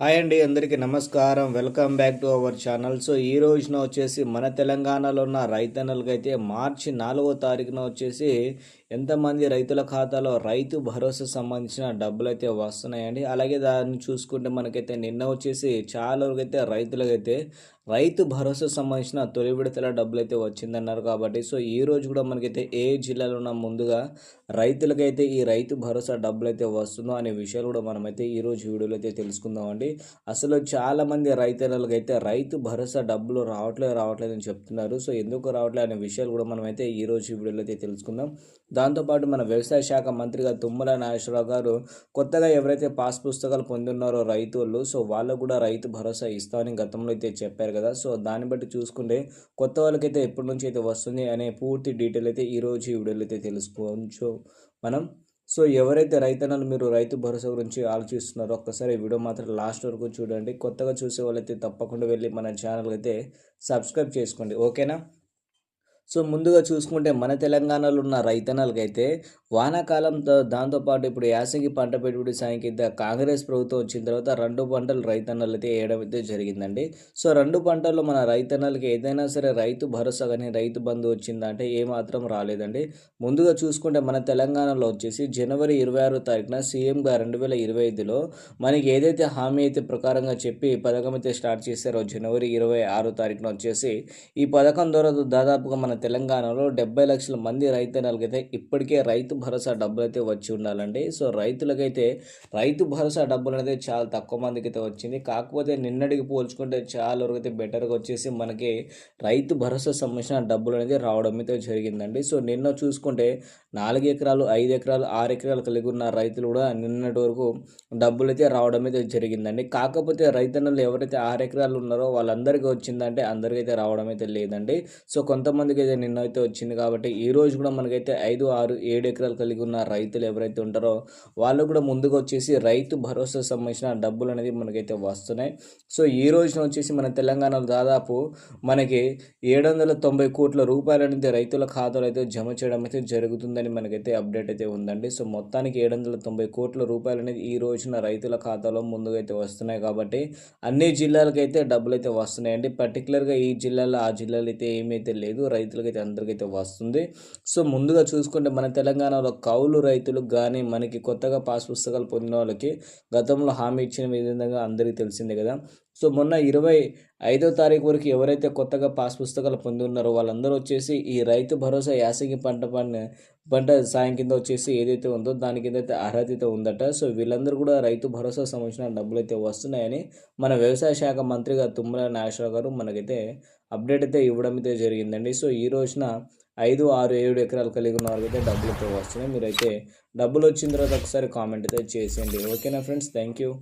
Hi అండి అందరికీ నమస్కారం. Welcome back to our channel. So ఈ రోజున వచ్చేసి మన తెలంగాణలో ఉన్న రైతన్నలకైతే మార్చి నాలుగో తారీఖున వచ్చేసి ఎంతమంది రైతుల ఖాతాలో రైతు భరోసా సంబంధించిన డబ్బులు అయితే వస్తున్నాయండి. అలాగే దాన్ని చూసుకుంటే మనకైతే నిన్న వచ్చేసి చాలా వరకు అయితే రైతులకైతే రైతు భరోసా సంబంధించిన తొలి విడతల డబ్బులు అయితే వచ్చిందన్నారు కాబట్టి సో ఈ రోజు కూడా మనకైతే ఏ జిల్లాలో ఉన్న ముందుగా రైతులకైతే ఈ రైతు భరోసా డబ్బులు అయితే వస్తుందో అనే విషయాలు కూడా మనమైతే ఈ రోజు వీడియోలో అయితే తెలుసుకుందామండి. అసలు చాలామంది రైతులకైతే రైతు భరోసా డబ్బులు రావట్లేదు రావట్లేదు అని చెప్తున్నారు. సో ఎందుకు రావట్లేదు అనే విషయాలు కూడా మనమైతే ఈ రోజు వీడియోలో అయితే తెలుసుకుందాం. దాంతోపాటు మన వ్యవసాయ శాఖ మంత్రిగా తుమ్మల నాగేశ్వరరావు గారు కొత్తగా ఎవరైతే పాస్ పుస్తకాలు పొందున్నారో రైతులు సో వాళ్ళకు కూడా రైతు భరోసా ఇస్తామని గతంలో అయితే చెప్పారు కదా. సో దాన్ని బట్టి చూసుకుంటే కొత్త వాళ్ళకైతే ఎప్పటి నుంచి అయితే వస్తుంది అనే పూర్తి డీటెయిల్ అయితే ఈరోజు ఈ వీడియోలో అయితే తెలుసుకోవచ్చు మనం. సో ఎవరైతే రైతన్నలు మీరు రైతు భరోసా గురించి ఆలోచిస్తున్నారో ఒక్కసారి వీడియో మాత్రం లాస్ట్ వరకు చూడండి. కొత్తగా చూసే వాళ్ళైతే తప్పకుండా వెళ్ళి మన ఛానల్ అయితే సబ్స్క్రైబ్ చేసుకోండి. ఓకేనా? సో ముందుగా చూసుకుంటే మన తెలంగాణలో ఉన్న రైతన్నలకైతే వానాకాలంతో దాంతోపాటు ఇప్పుడు యాసంగి పంట పెట్టుబడి సాయం కింద కాంగ్రెస్ ప్రభుత్వం వచ్చిన తర్వాత రెండు పంటలు రైతన్నలు అయితే వేయడం అయితే జరిగిందండి. సో రెండు పంటల్లో మన రైతన్నలకి ఏదైనా సరే రైతు భరోసా కానీ రైతు బంధు వచ్చిందంటే ఏమాత్రం రాలేదండి. ముందుగా చూసుకుంటే మన తెలంగాణలో వచ్చేసి జనవరి ఇరవై ఆరో తారీఖున సీఎంగా రెండు వేల ఇరవై ఐదులో మనకి ఏదైతే హామీ అయితే ప్రకారంగా చెప్పి పథకం అయితే స్టార్ట్ చేశారో జనవరి ఇరవై ఆరో తారీఖున వచ్చేసి ఈ పథకం ద్వారా దాదాపుగా మన తెలంగాణలో డెబ్బై లక్షల మంది రైతన్నలకైతే ఇప్పటికే రైతు భరోసా డబ్బులు అయితే వచ్చి ఉండాలండి. సో రైతులకైతే రైతు భరోసా డబ్బులు అనేది చాలా తక్కువ మందికి అయితే వచ్చింది. కాకపోతే నిన్నటికి పోల్చుకుంటే చాలా వరకు అయితే బెటర్గా వచ్చేసి మనకి రైతు భరోసా సంబంధించిన డబ్బులు అనేది రావడం అయితే జరిగిందండి. సో నిన్న చూసుకుంటే నాలుగు ఎకరాలు ఐదు ఎకరాలు ఆరు ఎకరాలు కలిగి ఉన్న రైతులు కూడా నిన్నటి వరకు డబ్బులు అయితే రావడం అయితే జరిగిందండి. కాకపోతే రైతన్నలు ఎవరైతే ఆరు ఎకరాలు ఉన్నారో వాళ్ళందరికీ వచ్చిందంటే అందరికైతే రావడం అయితే లేదండి. సో కొంతమందికి అయితే నిన్న అయితే వచ్చింది కాబట్టి. ఈ రోజు కూడా మనకైతే ఐదు ఆరు ఏడు ఎకరాలు కలిగి ఉన్న రైతులు ఎవరైతే ఉంటారో వాళ్ళు కూడా ముందుకు వచ్చేసి రైతు భరోసా సంబంధించిన డబ్బులు అనేది మనకైతే వస్తున్నాయి. సో ఈ రోజున వచ్చేసి మన తెలంగాణలో దాదాపు మనకి ఏడు వందల తొంభై కోట్ల రూపాయలు అనేది రైతుల ఖాతాలో అయితే జమ చేయడం అయితే జరుగుతుందని మనకైతే అప్డేట్ అయితే ఉందండి. సో మొత్తానికి ఏడు వందల తొంభై కోట్ల రూపాయలు అనేది ఈ రోజున రైతుల ఖాతాలో ముందుగా అయితే వస్తున్నాయి కాబట్టి అన్ని జిల్లాలకైతే డబ్బులు అయితే వస్తున్నాయండి. పర్టికులర్గా ఈ జిల్లాలో ఆ జిల్లాలో అయితే ఏమైతే లేదు. రైతు రైతులకైతే అందరికైతే వస్తుంది. సో ముందుగా చూసుకుంటే మన తెలంగాణలో కౌలు రైతులకు కానీ మనకి కొత్తగా పాస్ పుస్తకాలు పొందిన వాళ్ళకి గతంలో హామీ ఇచ్చిన విధంగా అందరికీ తెలిసిందే కదా. సో మొన్న ఇరవై ఐదో తారీఖు వరకు ఎవరైతే కొత్తగా పాస్ పుస్తకాలు పొంది ఉన్నారో వాళ్ళందరూ వచ్చేసి ఈ రైతు భరోసా యాసంగి పంట పంట పంట సాయం కింద వచ్చేసి ఏదైతే ఉందో దాని కింద అయితే అర్హత అయితే ఉందట. సో వీళ్ళందరూ కూడా రైతు భరోసా సంబంధించిన డబ్బులు అయితే వస్తున్నాయని మన వ్యవసాయ శాఖ మంత్రిగా తుమ్మల నాగేశ్వరరావు గారు మనకైతే అప్డేట్ అయితే ఇవ్వడం అయితే జరిగిందండి. సో ఈ రోజున ఐదు ఆరు ఏడు ఎకరాలు కలిగి ఉన్న వారికి అయితే డబ్బులు అయితే వస్తున్నాయి. మీరైతే డబ్బులు వచ్చిన తర్వాత ఒకసారి కామెంట్ అయితే చేసేయండి. ఓకేనా ఫ్రెండ్స్? Thank you.